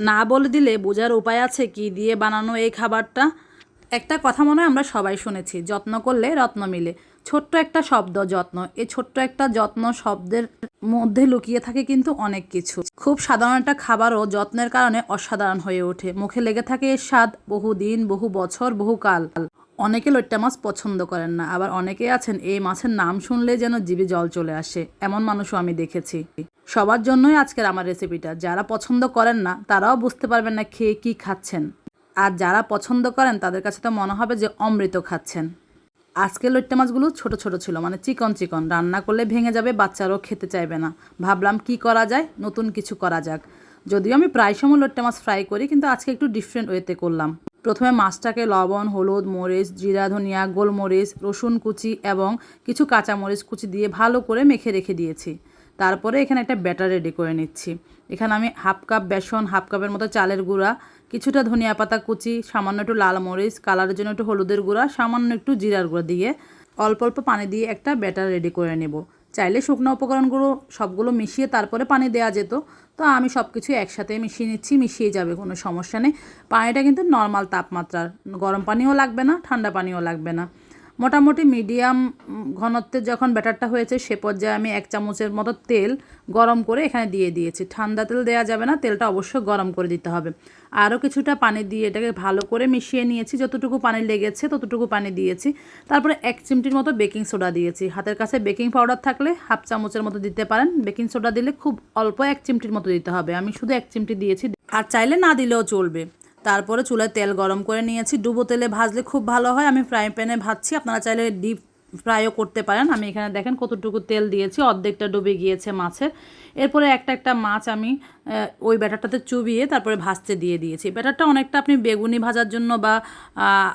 না বলে দিলে বোঝার উপায় আছে কি? দিয়ে বানানো এই খাবারটা? একটা কথা মনে হয় আমরা সবাই শুনেছি, যত্ন করলে রত্ন মিলে। ছোট্ট একটা শব্দ যত্ন, এই ছোট্ট একটা যত্ন শব্দের মধ্যে লুকিয়ে থাকে কিন্তু অনেক কিছু। খুব সাধারণ একটা খাবারও যত্নের কারণে অসাধারণ হয়ে ওঠে। মুখে লেগে থাকে এর স্বাদ বহু দিন বহু বছর, বহু কাল। অনেকে লইট্টা মাছ পছন্দ করেন না, আবার অনেকে আছেন এই মাছের নাম শুনলে যেন জিভে জল চলে আসে, এমন মানুষও আমি দেখেছি। সবার জন্যই আজকের আমার রেসিপিটা যারা পছন্দ করেন না, তারাও বুঝতে পারবেন না খেয়ে কি খাচ্ছেন। আর যারা পছন্দ করেন, তাদের কাছে তো মনে হবে যে অমৃত খাচ্ছেন। আজকে লইট্টা মাছগুলো ছোট ছোট ছিল মানে চিকন চিকন। রান্না করলে ভেঙে যাবে, বাচ্চারাও খেতে চাইবে না। ভাবলাম কি করা যায়? নতুন কিছু করা যাক। যদিও আমি প্রায় সময় লইট্টা মাছ ফ্রাই করি, কিন্তু আজকে একটু ডিফারেন্ট ওয়েতে করলাম। প্রথমে মাছটাকে লবণ, হলুদ, মরিচ, জিরা, ধনিয়া, গোলমরিচ, রসুন কুচি এবং কিছু কাঁচামরিচ কুচি দিয়ে ভালো করে মেখে রেখে দিয়েছি। তারপরে এখানে একটা ব্যাটার রেডি করে নিচ্ছি। এখানে আমি হাফ কাপ বেসন, হাফ কাপের মতো চালের গুঁড়া, কিছুটা ধনিয়া পাতা কুচি, সামান্য একটু লাল মরিচ, কালারের জন্য একটু হলুদের গুঁড়া, সামান্য একটু জিরার গুঁড়া দিয়ে অল্প অল্প পানি দিয়ে একটা ব্যাটার রেডি করে নেব। চাইলে শুকনো উপকরণগুলো সবগুলো মিশিয়ে তারপরে পানি দেওয়া যেত, তো আমি সব কিছু একসাথে মিশিয়ে নিচ্ছি, মিশিয়ে যাবে, কোনো সমস্যা নেই। পানিটা কিন্তু নর্মাল তাপমাত্রার, গরম পানিও লাগবে না, ঠান্ডা পানিও লাগবে না। মোটামুটি মিডিয়াম ঘনত্বের যখন ব্যাটারটা হয়েছে, সে পর্যায়ে আমি এক চামচের মতো তেল গরম করে এখানে দিয়ে দিয়েছি। ঠান্ডা তেল দেওয়া যাবে না, তেলটা অবশ্যই গরম করে দিতে হবে। আরও কিছুটা পানি দিয়ে এটাকে ভালো করে মিশিয়ে নিয়েছি। যতটুকু পানি লেগেছে, ততটুকু পানি দিয়েছি। তারপরে এক চিমটির মতো বেকিং সোডা দিয়েছি। হাতের কাছে বেকিং পাউডার থাকলে হাফ চামচের মতো দিতে পারেন। বেকিং সোডা দিলে খুব অল্প এক চিমটির মতো দিতে হবে। আমি শুধু এক চিমটি দিয়েছি। আর চাইলে না দিলেও চলবে। তারপরে চুলায় তেল গরম করে নিয়েছি। ডুবো তেলে ভাজলে খুব ভালো হয়। আমি ফ্রাই প্যানে ভাজছি। আপনারা চাইলে ডিপ ফ্রাইও করতে পারেন। আমি এখানে দেখেন কতটুকু তেল দিয়েছি, অর্ধেকটা ডুবে গিয়েছে মাছের। এরপরে একটা একটা মাছ আমি ওই ব্যাটারটাতে চুবিয়ে তারপরে ভাজতে দিয়ে দিয়েছি। ব্যাটারটা অনেকটা আপনি বেগুনি ভাজার জন্য বা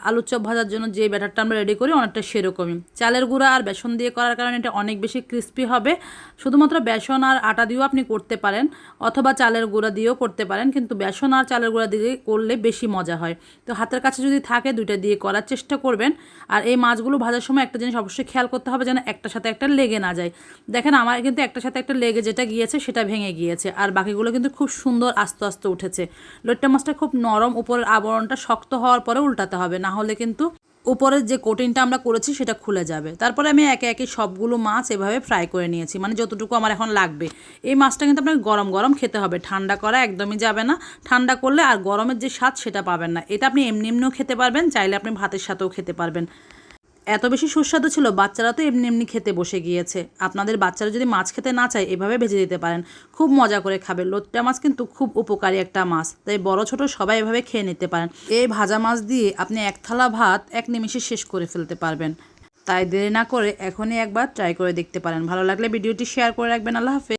আলুর চপ ভাজার জন্য যে ব্যাটারটা আমরা রেডি করি অনেকটা সেরকমই। চালের গুঁড়া আর বেসন দিয়ে করার কারণে এটা অনেক বেশি ক্রিস্পি হবে। শুধুমাত্র বেসন আর আটা দিয়েও আপনি করতে পারেন, অথবা চালের গুঁড়া দিয়েও করতে পারেন, কিন্তু বেসন আর চালের গুঁড়া দিয়ে করলে বেশি মজা হয়। তো হাতের কাছে যদি থাকে দুইটা দিয়ে করার চেষ্টা করবেন। আর এই মাছগুলো ভাজার সময় একটা জিনিস অবশ্যই খেয়াল করতে হবে যেন একটার সাথে একটা লেগে না যায়। দেখেন, আমার কিন্তু একটার সাথে একটা লেগে যেটা গিয়েছে, সেটা ভেঙে গিয়েছে। আর বাকিগুলো কিন্তু খুব সুন্দর আস্তে আস্তে উঠেছে। লোট্টা মাছটা খুব নরম, উপরের আবরণটা শক্ত হওয়ার পরে উল্টাতে হবে। না হলে কিন্তু উপরের যে কোটিংটা আমরা করেছি, সেটা খুলে যাবে। তারপরে আমি একে একে সবগুলো মাছ এভাবে ফ্রাই করে নিয়েছি। মানে যতটুকু আমার এখন লাগবে। এই মাছটা কিন্তু আপনাকে গরম গরম খেতে হবে। ঠান্ডা করা একদমই যাবে না। ঠান্ডা করলে আর গরমের যে স্বাদ, সেটা পাবেন না। এটা আপনি এমনি এমনিও খেতে পারবেন। চাইলে আপনি ভাতের সাথেও খেতে পারবেন। এত বেশি সুস্বাদু ছিল, বাচ্চারা তো এমনি এমনি খেতে বসে গিয়েছে। আপনাদের বাচ্চারা যদি মাছ খেতে না চায়, এভাবে ভেজে দিতে পারেন। খুব মজা করে খাবে। লোট্টা মাছ কিন্তু খুব উপকারী একটা মাছ। তাই বড়, ছোট সবাই এভাবে খেয়ে নিতে পারেন। এই ভাজা মাছ দিয়ে আপনি এক থালা ভাত, এক নিমিষে শেষ করে ফেলতে পারবেন। তাই দেরি না করে এখনই একবার ট্রাই করে দেখতে পারেন। ভালো লাগলে ভিডিওটি শেয়ার করে রাখবেন। আল্লাহ হাফেজ।